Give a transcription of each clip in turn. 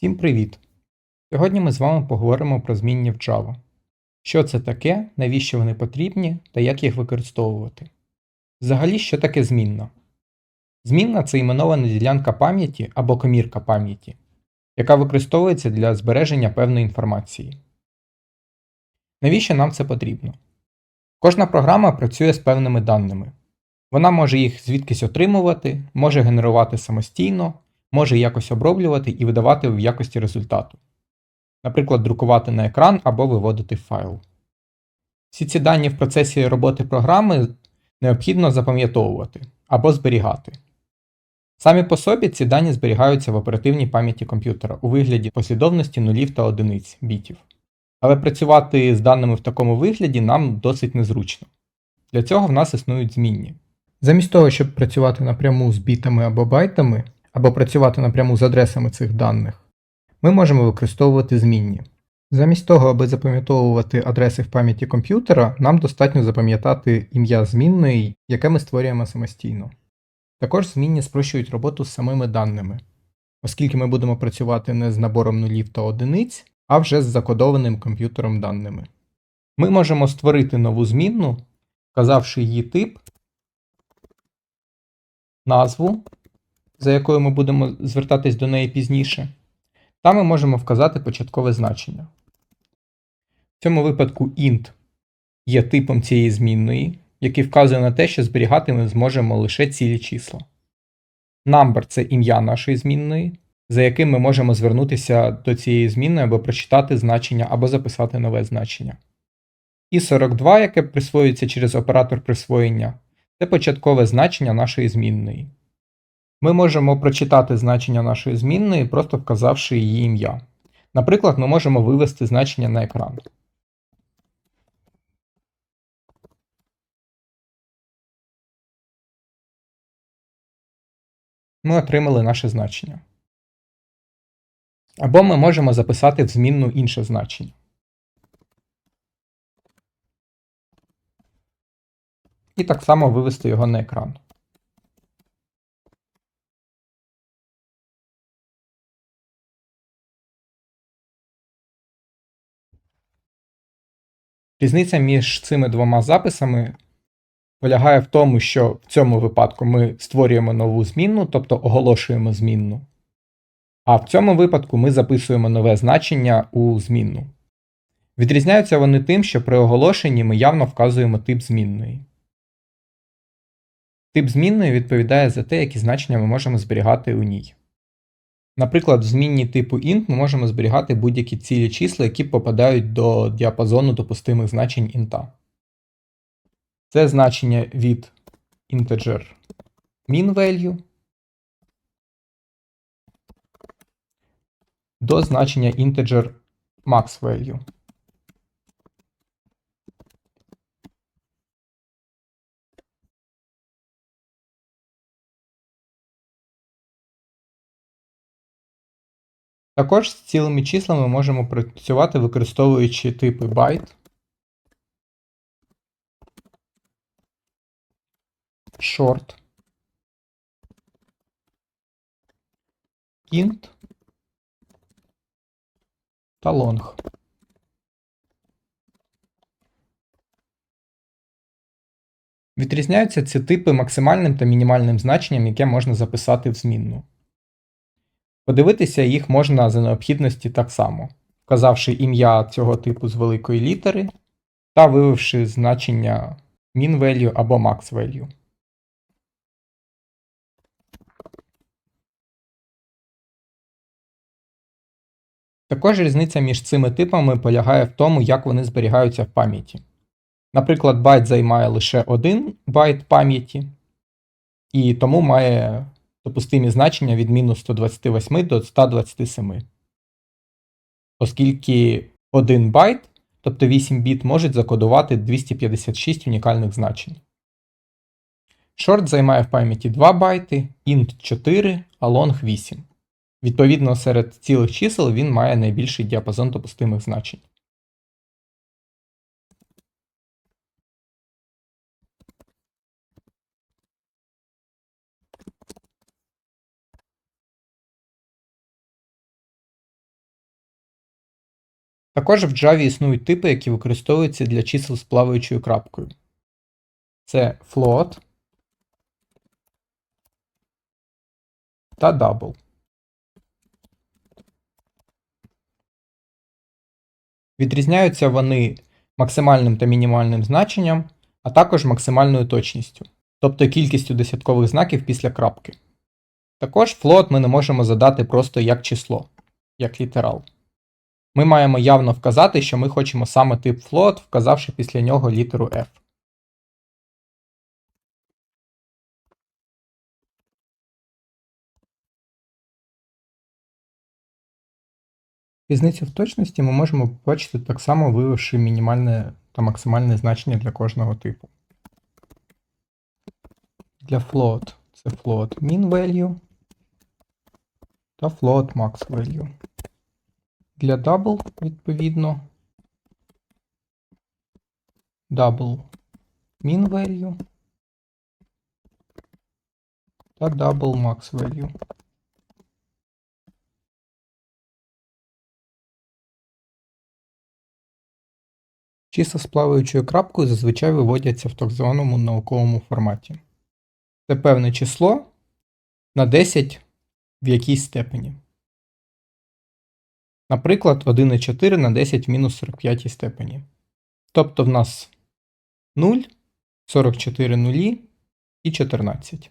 Всім привіт! Сьогодні ми з вами поговоримо про змінні в Java. Що це таке, навіщо вони потрібні та як їх використовувати. Взагалі, що таке змінна? Змінна це іменована ділянка пам'яті або комірка пам'яті, яка використовується для збереження певної інформації. Навіщо нам це потрібно? Кожна програма працює з певними даними. Вона може їх звідкись отримувати, може генерувати самостійно, може якось оброблювати і видавати в якості результату. Наприклад, друкувати на екран або виводити файл. Всі ці дані в процесі роботи програми необхідно запам'ятовувати або зберігати. Самі по собі ці дані зберігаються в оперативній пам'яті комп'ютера у вигляді послідовності нулів та одиниць бітів. Але працювати з даними в такому вигляді нам досить незручно. Для цього в нас існують змінні. Замість того, щоб працювати напряму з бітами або байтами, або працювати напряму з адресами цих даних, ми можемо використовувати змінні. Замість того, аби запам'ятовувати адреси в пам'яті комп'ютера, нам достатньо запам'ятати ім'я змінної, яке ми створюємо самостійно. Також змінні спрощують роботу з самими даними, оскільки ми будемо працювати не з набором нулів та одиниць, а вже з закодованим комп'ютером даними. Ми можемо створити нову змінну, вказавши її тип, назву, за якою ми будемо звертатись до неї пізніше, та ми можемо вказати початкове значення. В цьому випадку int є типом цієї змінної, який вказує на те, що зберігати ми зможемо лише цілі числа. Number це ім'я нашої змінної, за яким ми можемо звернутися до цієї змінної або прочитати значення, або записати нове значення. І 42, яке присвоюється через оператор присвоєння, це початкове значення нашої змінної. Ми можемо прочитати значення нашої змінної, просто вказавши її ім'я. Наприклад, ми можемо вивести значення на екран. Ми отримали наше значення. Або ми можемо записати в змінну інше значення. І так само вивести його на екран. Різниця між цими двома записами полягає в тому, що в цьому випадку ми створюємо нову змінну, тобто оголошуємо змінну. А в цьому випадку ми записуємо нове значення у змінну. Відрізняються вони тим, що при оголошенні ми явно вказуємо тип змінної. Тип змінної відповідає за те, які значення ми можемо зберігати у ній. Наприклад, в змінні типу int ми можемо зберігати будь-які цілі числа, які попадають до діапазону допустимих значень int. Це значення від integer min value до значення integer max value. Також з цілими числами можемо працювати, використовуючи типи byte, short, int та long. Відрізняються ці типи максимальним та мінімальним значенням, яке можна записати в змінну. Подивитися їх можна за необхідності так само, вказавши ім'я цього типу з великої літери та вивівши значення min value або max value. Також різниця між цими типами полягає в тому, як вони зберігаються в пам'яті. Наприклад, байт займає лише один байт пам'яті, і тому має допустимі значення від мінус 128 до 127. Оскільки 1 байт, тобто 8 біт, можуть закодувати 256 унікальних значень. Short займає в пам'яті 2 байти, int 4, а long 8. Відповідно, серед цілих чисел він має найбільший діапазон допустимих значень. Також в Java існують типи, які використовуються для чисел з плаваючою крапкою. Це float та double. Відрізняються вони максимальним та мінімальним значенням, а також максимальною точністю, тобто кількістю десяткових знаків після крапки. Також float ми не можемо задати просто як число, як літерал. Ми маємо явно вказати, що ми хочемо саме тип float, вказавши після нього літеру F. Різницю в точності ми можемо побачити так само, вивівши мінімальне та максимальне значення для кожного типу. Для float це float min value та float max value. Для double, відповідно, double min value та double max value. Числа з плаваючою крапкою зазвичай виводяться в так званому науковому форматі. Це певне число на 10 в якійсь степені. Наприклад, 1,4 на 10 в мінус 45 степені. Тобто в нас 0, 44 нулі і 14.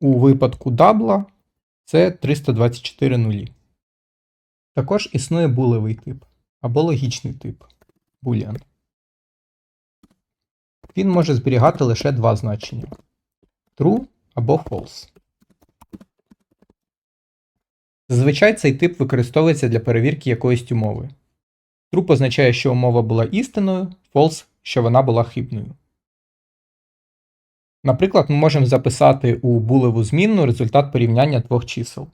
У випадку дабла це 324 нулі. Також існує булевий тип або логічний тип boolean. Він може зберігати лише два значення true або false. Зазвичай цей тип використовується для перевірки якоїсь умови. True означає, що умова була істиною, false, що вона була хибною. Наприклад, ми можемо записати у булеву змінну результат порівняння двох чисел.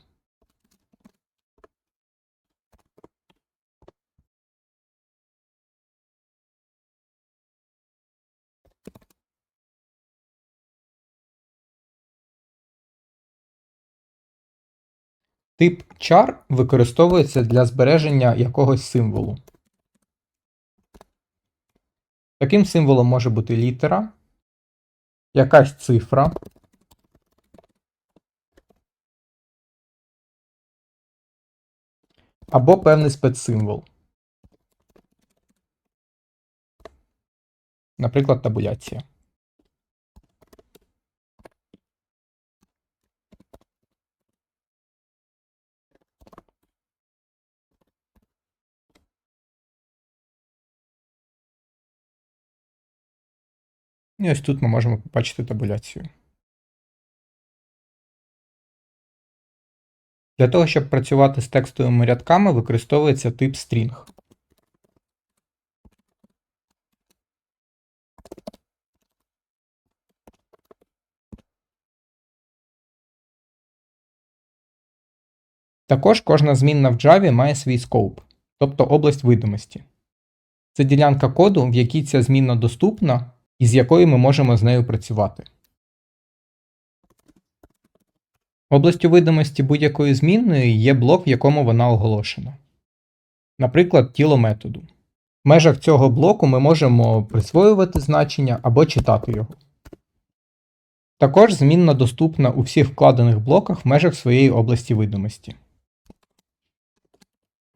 Тип char використовується для збереження якогось символу. Таким символом може бути літера, якась цифра, або певний спецсимвол. Наприклад, табуляція. І ось тут ми можемо побачити табуляцію. Для того, щоб працювати з текстовими рядками, використовується тип string. Також кожна змінна в Java має свій скоп, тобто область видимості. Це ділянка коду, в якій ця змінна доступна і з якою ми можемо з нею працювати. Областю видимості будь-якої змінної є блок, в якому вона оголошена. Наприклад, тіло методу. В межах цього блоку ми можемо присвоювати значення або читати його. Також змінна доступна у всіх вкладених блоках в межах своєї області видимості.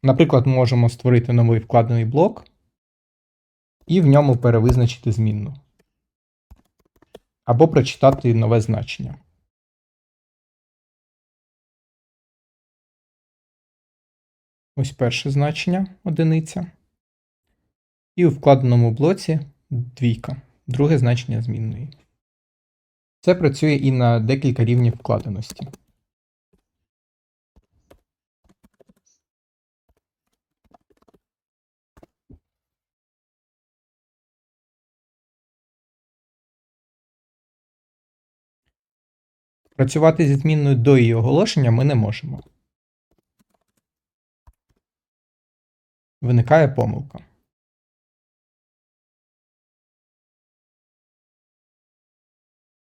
Наприклад, ми можемо створити новий вкладений блок і в ньому перевизначити змінну або прочитати нове значення. Ось перше значення одиниця. І у вкладеному блоці двійка, друге значення змінної. Це працює і на декілька рівнів вкладеності. Працювати зі змінною до її оголошення ми не можемо. Виникає помилка.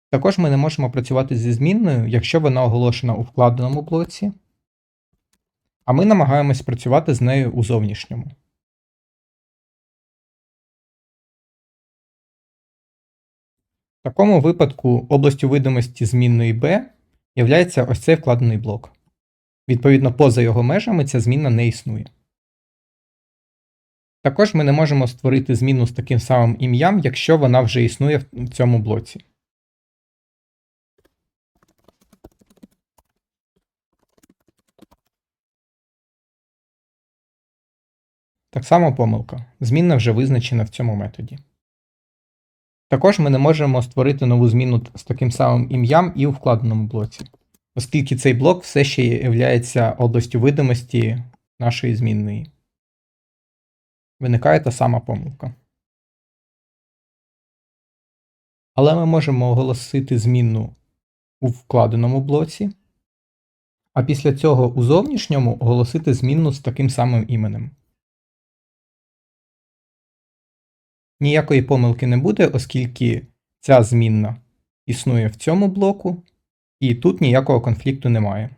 Також ми не можемо працювати зі змінною, якщо вона оголошена у вкладеному блоці, а ми намагаємось працювати з нею у зовнішньому. В такому випадку областю видимості змінної b являється ось цей вкладений блок. Відповідно, поза його межами ця змінна не існує. Також ми не можемо створити змінну з таким самим ім'ям, якщо вона вже існує в цьому блоці. Так само помилка. Змінна вже визначена в цьому методі. Також ми не можемо створити нову зміну з таким самим ім'ям і у вкладеному блоці, оскільки цей блок все ще є областю видимості нашої змінної. Виникає та сама помилка. Але ми можемо оголосити змінну у вкладеному блоці, а після цього у зовнішньому оголосити змінну з таким самим іменем. Ніякої помилки не буде, оскільки ця змінна існує в цьому блоку, і тут ніякого конфлікту немає.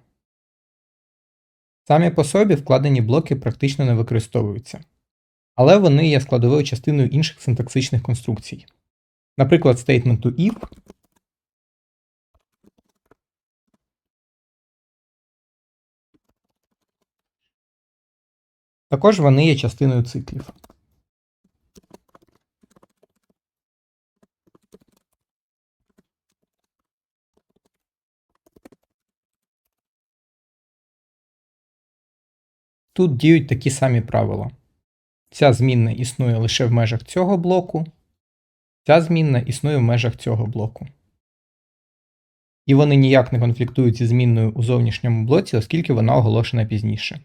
Самі по собі вкладені блоки практично не використовуються, але вони є складовою частиною інших синтаксичних конструкцій. Наприклад, стейтменту if Також вони є частиною циклів. Тут діють такі самі правила. Ця змінна існує лише в межах цього блоку, ця змінна існує в межах цього блоку. І вони ніяк не конфліктують зі змінною у зовнішньому блоці, оскільки вона оголошена пізніше.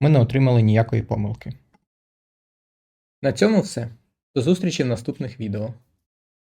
Ми не отримали ніякої помилки. На цьому все. До зустрічі в наступних відео.